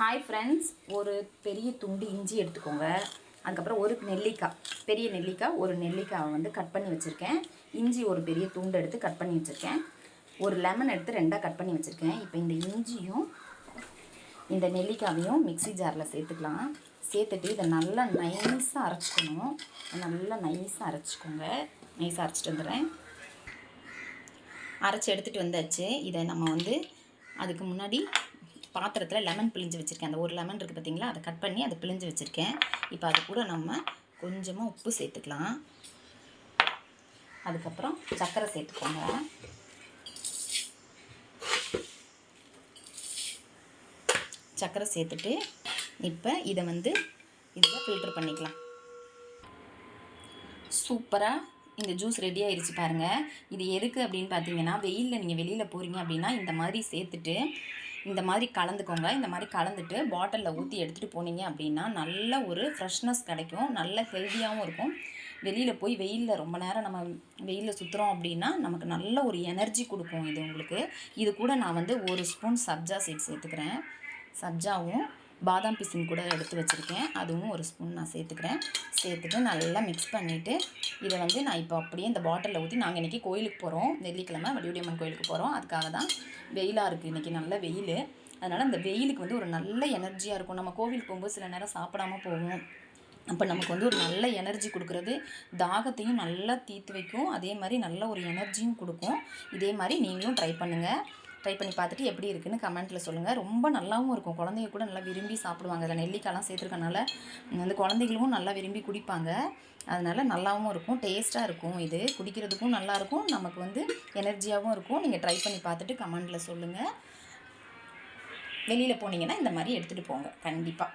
Hi friends ஒரு பெரிய துண்டு இஞ்சி எடுத்துக்கோங்க. அதுக்கப்புறம் ஒரு நெல்லிக்காய். பெரிய நெல்லிக்காய் ஒரு நெல்லிக்காவை வந்து கட் பண்ணி வச்சுருக்கேன். இஞ்சி ஒரு பெரிய துண்டு எடுத்து கட் பண்ணி வச்சுருக்கேன். ஒரு லெமன் எடுத்து ரெண்டாக கட் பண்ணி வச்சுருக்கேன். இப்போ இந்த இஞ்சியும் இந்த நெல்லிக்காவையும் மிக்ஸி ஜாரில் சேர்த்துக்கலாம். சேர்த்துட்டு இதை நல்லா நைஸாக அரைச்சிக்கணும். நல்லா நைஸாக அரைச்சிக்கோங்க. நைஸாக அரைச்சிட்டு வந்துடுறேன். அரைச்சி எடுத்துகிட்டு வந்தாச்சு. இதை நம்ம வந்து அதுக்கு முன்னாடி பாத்திரத்தில் லெமன் பிழிஞ்சு வச்சுருக்கேன். அந்த ஒரு லெமன் இருக்குது பார்த்தீங்களா அதை கட் பண்ணி அதை பிழிஞ்சு வச்சுருக்கேன். இப்போ அது கூட நம்ம கொஞ்சமாக உப்பு சேர்த்துக்கலாம். அதுக்கப்புறம் சர்க்கரை சேர்த்துக்கோங்க. சர்க்கரை சேர்த்துட்டு இப்போ இதை வந்து இதில் ஃபில்டர் பண்ணிக்கலாம். சூப்பராக இந்த ஜூஸ் ரெடி ஆயிருச்சு பாருங்கள் இது எதுக்கு அப்படின்னு பார்த்தீங்கன்னா வெயிலில் நீங்கள் வெளியில் போகிறீங்க அப்படின்னா இந்த மாதிரி சேர்த்துட்டு இந்த மாதிரி கலந்துக்கோங்க. இந்த மாதிரி கலந்துட்டு பாட்டிலில் ஊற்றி எடுத்துகிட்டு போனீங்க அப்படின்னா நல்ல ஒரு ஃப்ரெஷ்னஸ் கிடைக்கும். நல்ல ஹெல்த்தியாகவும் இருக்கும். வெளியில் போய் வெயிலில் ரொம்ப நேரம் நம்ம வெயிலில் சுற்றுறோம் அப்படின்னா நமக்கு நல்ல ஒரு எனர்ஜி கொடுக்கும் இது உங்களுக்கு. இது கூட நான் வந்து ஒரு ஸ்பூன் சப்ஜா சீட் சேர்த்துக்கிறேன் சப்ஜாவும் பாதாம் பிசின் கூட எடுத்து வச்சுருக்கேன். அதுவும் ஒரு ஸ்பூன் நான் சேர்த்துக்கிறேன். சேர்த்துட்டு நல்லா மிக்ஸ் பண்ணிவிட்டு இதை வந்து நான் இப்போ அப்படியே இந்த பாட்டிலில் ஊற்றி நாங்கள் இன்றைக்கி கோயிலுக்கு போகிறோம் வெள்ளிக்கிழமை வடிவடியம்மன் கோயிலுக்கு போகிறோம் அதுக்காக தான் வெயிலாக இருக்குது இன்றைக்கி நல்ல வெயில். அதனால் அந்த வெயிலுக்கு வந்து ஒரு நல்ல எனர்ஜியாக இருக்கும். நம்ம கோவிலுக்கு போகும்போது சில நேரம் சாப்பிடாம போவோம். அப்போ நமக்கு வந்து ஒரு நல்ல எனர்ஜி கொடுக்குறது தாகத்தையும் நல்லா தீர்த்து வைக்கும். அதே மாதிரி நல்ல ஒரு எனர்ஜியும் கொடுக்கும். இதே மாதிரி நீங்களும் ட்ரை பண்ணுங்கள் ட்ரை பண்ணி பார்த்துட்டு எப்படி இருக்குன்னு கமெண்ட்டில் சொல்லுங்கள் ரொம்ப நல்லாவும் இருக்கும். குழந்தைங்க கூட நல்லா விரும்பி சாப்பிடுவாங்க. அதில் நெல்லிக்காய்லாம் சேர்த்துருக்கனால வந்து குழந்தைகளும் நல்லா விரும்பி குடிப்பாங்க. அதனால் நல்லாவும் இருக்கும். டேஸ்ட்டாக இருக்கும் இது. குடிக்கிறதுக்கும் நல்லாயிருக்கும் நமக்கு வந்து எனர்ஜியாகவும் இருக்கும். நீங்கள் ட்ரை பண்ணி பார்த்துட்டு கமெண்ட்டில் சொல்லுங்கள் வெளியில் போனீங்கன்னா இந்த மாதிரி எடுத்துகிட்டு போங்க. கண்டிப்பாக